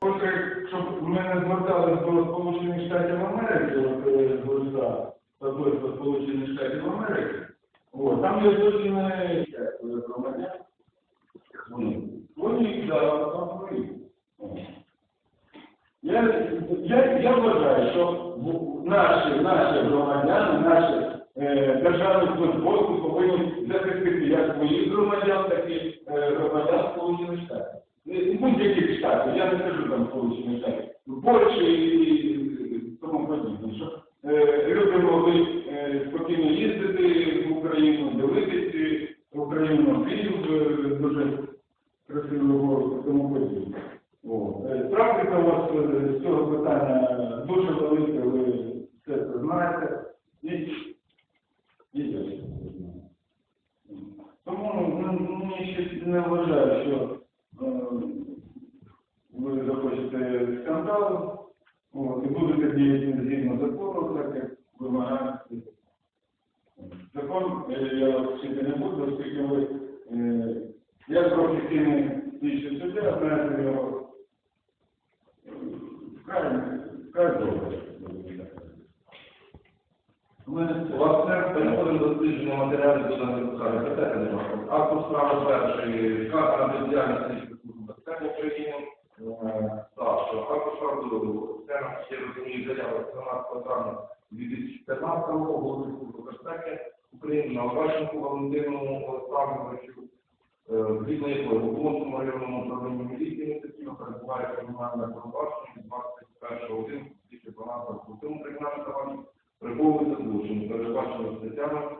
Поки, щоб ми не зверталися до Сполучених Штатів Америки, от е, з листа посольства Сполучених Штатів Америки, от, там є зовсім не громадян. Вони, вони, да, там свої. От. Я, я, я вважаю, що в- наші, наші громадяни, наші е, державні службовці Сполучених Штатів, Польщі і тому подібне, щоб е, люди могли е, спокійно їздити в Україну, дивитися Україну, Київ е, дуже красивий город тому подібне. Практика у вас з цього питання дуже велика, ви все це знаєте. І, і я все це знаю. Тому ну, мені ще не вважаю, що ви скандалу, от, і будете діяти згідно закону, так як вимагає. Закон е, я вчити не буду, оскільки ви е, я професійний слідчий суддя, знаєте його вкрай, добре. Ми власне переходимо до дослідження матеріалів до справи. Автор справи перший, скарга на бездіяльність Служби безпеки України. Е, Так, що Це нам ще розуміє заява 13 травня 2015 року, голови Служби безпеки України, на Лаваченку Валентину Олександровичу, е, згідно якої в Оболонському районному управлінні міліції міста перебуває кримінальне провадження від 21 1 2012 року. Цьому кримінальному провадженні приховується злочин, передбачено статтями